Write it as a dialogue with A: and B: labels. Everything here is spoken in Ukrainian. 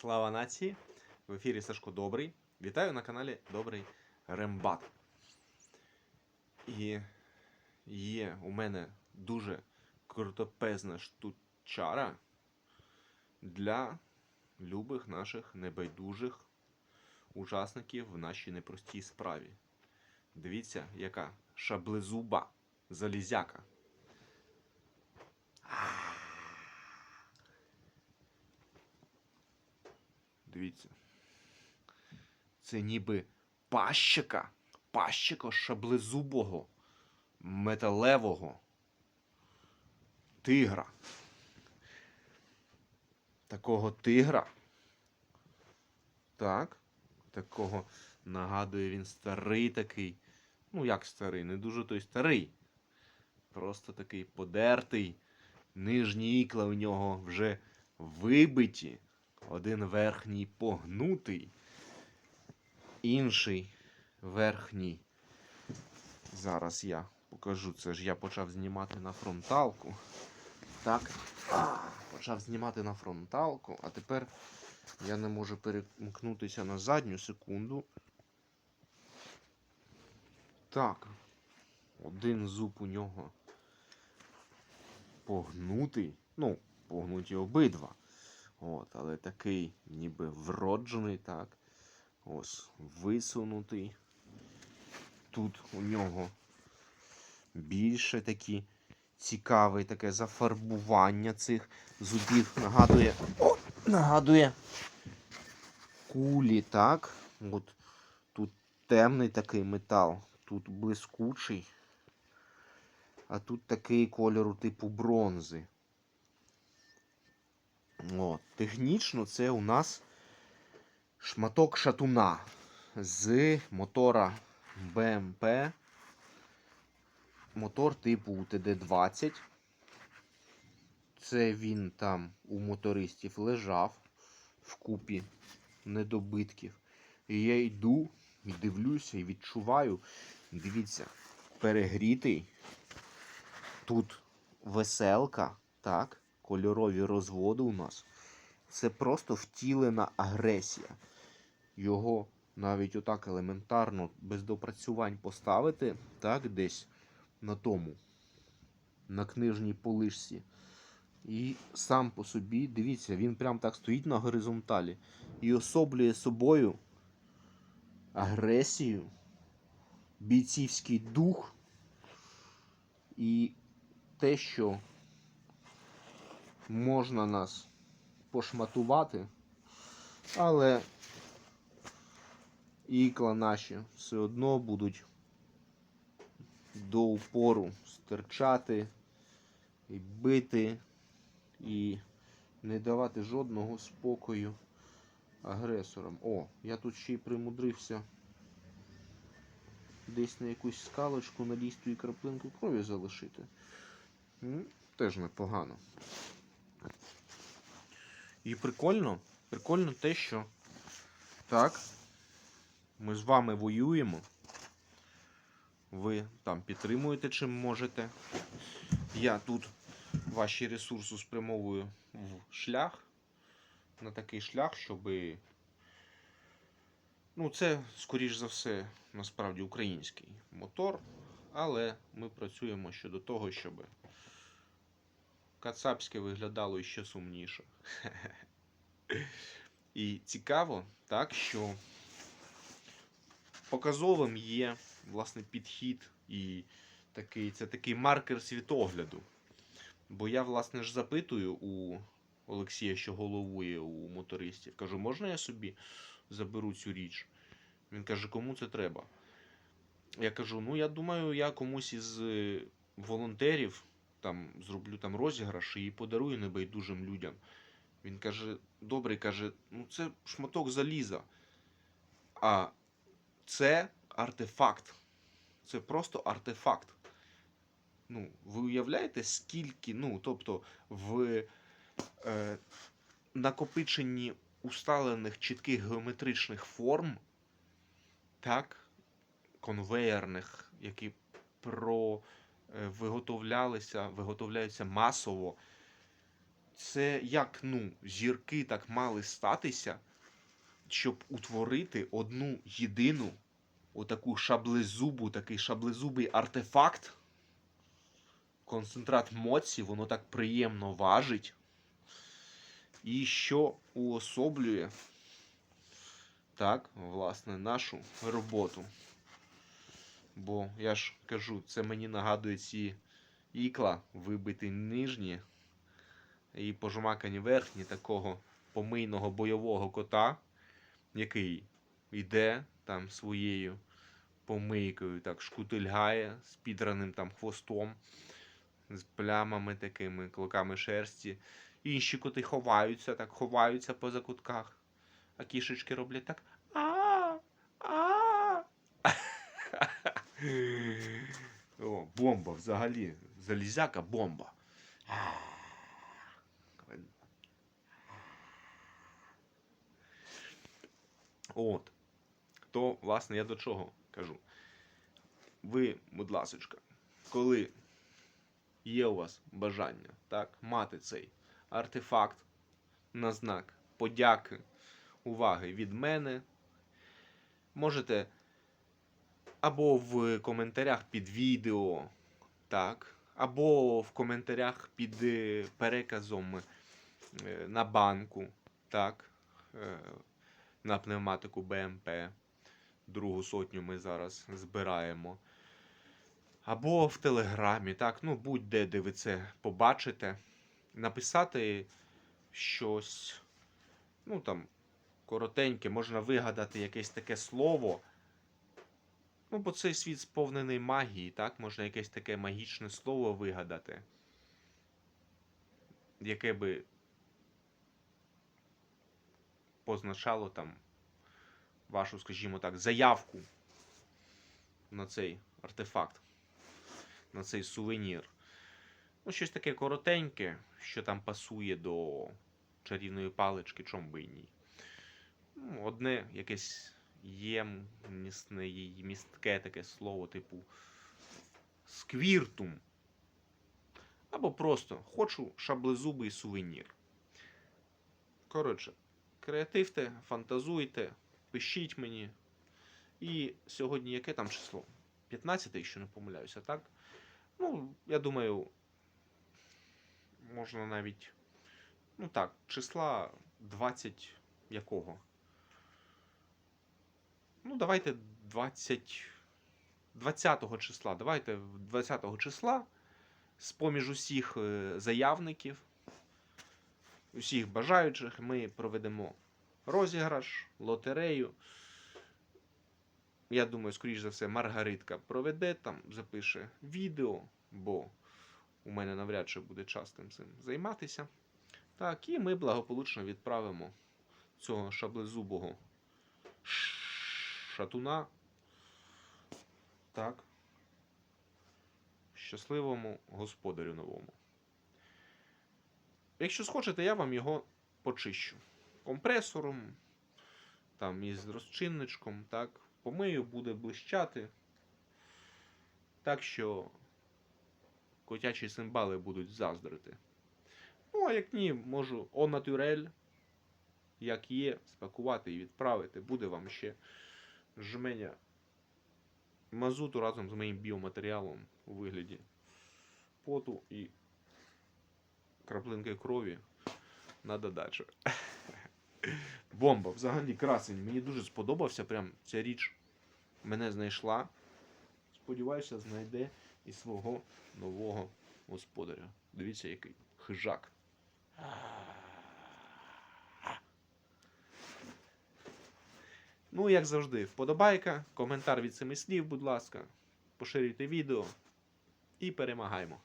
A: Слава нації! В ефірі Сашко Добрий. Вітаю на каналі Добрий Рембат. І є у мене дуже крутопезна штучара для любих наших небайдужих учасників в нашій непростій справі. Дивіться, яка шаблезуба залізяка. Дивіться. Це ніби пащика, пащика шаблезубого, металевого тигра. Такого тигра. Так. Такого нагадує він старий такий. Ну, як старий, не дуже той старий. Просто такий подертий. Нижні ікла у нього вже вибиті. Один верхній погнутий, інший верхній. Зараз я покажу. Це ж я почав знімати на фронталку. Так. Почав знімати на фронталку, а тепер я не можу перемкнутися на задню секунду. Так. Один зуб у нього погнутий. Ну, погнуті обидва. От, але такий ніби вроджений, так. Ось, висунутий. Тут у нього більше такі цікаве таке зафарбування цих зубів. Нагадує. О, нагадує кулі, так. От тут темний такий метал, тут блискучий, а тут такий кольору типу бронзи. От. Технічно це у нас шматок шатуна з мотора БМП. Мотор типу УТД-20. Це він там у мотористів лежав в купі недобитків. І я йду і дивлюся і відчуваю. Дивіться, перегрітий. Тут веселка, так кольорові розводи у нас. Це просто втілена агресія. Його навіть отак елементарно, без допрацювань поставити, так, десь на тому, на книжній полишці. І сам по собі, дивіться, він прям так стоїть на горизонталі і особлює собою агресію, бійцівський дух і те, що можна нас пошматувати, але ікла наші все одно будуть до упору стирчати і бити, і не давати жодного спокою агресорам. О, я тут ще й примудрився десь на якусь скалочку на лістю і краплинку крові залишити. Теж непогано. І прикольно, прикольно те, що так, ми з вами воюємо. Ви там підтримуєте чим можете. Я тут ваші ресурси спрямовую в шлях. На такий шлях, щоб. Ну, це, скоріш за все, насправді український мотор, але ми працюємо щодо того, щоб кацапське виглядало ще сумніше. І цікаво, так, що показовим є власне підхід і такий, це такий маркер світогляду. Бо я, власне ж, запитую у Олексія, що головує у мотористів, кажу, можна я собі заберу цю річ? Він каже, кому це треба? Я кажу, ну я думаю, я комусь із е, волонтерів там зроблю там розіграш і подарую небайдужим людям. Він каже, добрий каже, ну це шматок заліза. А це артефакт. Це просто артефакт. Ну, ви уявляєте, скільки, ну, тобто, в е, накопиченні усталених чітких геометричних форм, так, конвеєрних, які про виготовлялися, виготовляються масово. це як ну, зірки так мали статися, щоб утворити одну єдину отаку шаблезубу, такий шаблезубий артефакт. Концентрат моці, воно так приємно важить. І що уособлює так, власне, нашу роботу. Бо я ж кажу, це мені нагадує ці ікла, вибиті нижні і пожмакані верхні такого помийного бойового кота, який йде там своєю помийкою, так шкутильгає з підраним там хвостом, з плямами такими, клоками шерсті. Інші коти ховаються, так ховаються по закутках. А кішечки роблять так. А. О, бомба взагалі. Залізяка бомба. От. То, власне, я до чого кажу. Ви, будь ласочка, коли є у вас бажання так, мати цей артефакт на знак подяки, уваги від мене, можете або в коментарях під відео, так, або в коментарях під е, переказом е, на банку, так, е, на пневматику БМП. Другу сотню ми зараз збираємо. Або в Телеграмі, так, ну будь-де, де ви це побачите. Написати щось, ну там, коротеньке, можна вигадати якесь таке слово. Ну, бо цей світ сповнений магії, так? Можна якесь таке магічне слово вигадати, яке би позначало там вашу, скажімо так, заявку на цей артефакт, на цей сувенір. Ну, щось таке коротеньке, що там пасує до чарівної палички, чом би і ні. Ну, одне якесь ємнісне, її містке таке слово, типу сквіртум. Або просто хочу шаблезубий сувенір. Коротше, креативте, фантазуйте, пишіть мені. І сьогодні яке там число? 15, якщо не помиляюся, так? Ну, я думаю, можна навіть. Ну так, числа 20 якого? Ну, давайте 20. 20 числа. Давайте 20 числа з поміж усіх е, заявників, усіх бажаючих ми проведемо розіграш, лотерею. Я думаю, скоріш за все, Маргаритка проведе там, запише відео, бо у мене навряд чи буде час тим цим займатися. Так, і ми благополучно відправимо цього шаблезубого шатуна. Так. Щасливому господарю новому. Якщо схочете, я вам його почищу. Компресором, там із розчинничком, так. Помию, буде блищати. Так що котячі симбали будуть заздрити. Ну, а як ні, можу о натюрель, як є, спакувати і відправити. Буде вам ще жменя мазуту разом з моїм біоматеріалом у вигляді поту і краплинки крові на додачу. Бомба, взагалі красень. Мені дуже сподобався. Прям ця річ мене знайшла. Сподіваюся, знайде і свого нового господаря. Дивіться, який хижак. Ну, як завжди, вподобайка, коментар від семи слів, будь ласка. Поширюйте відео і перемагаємо.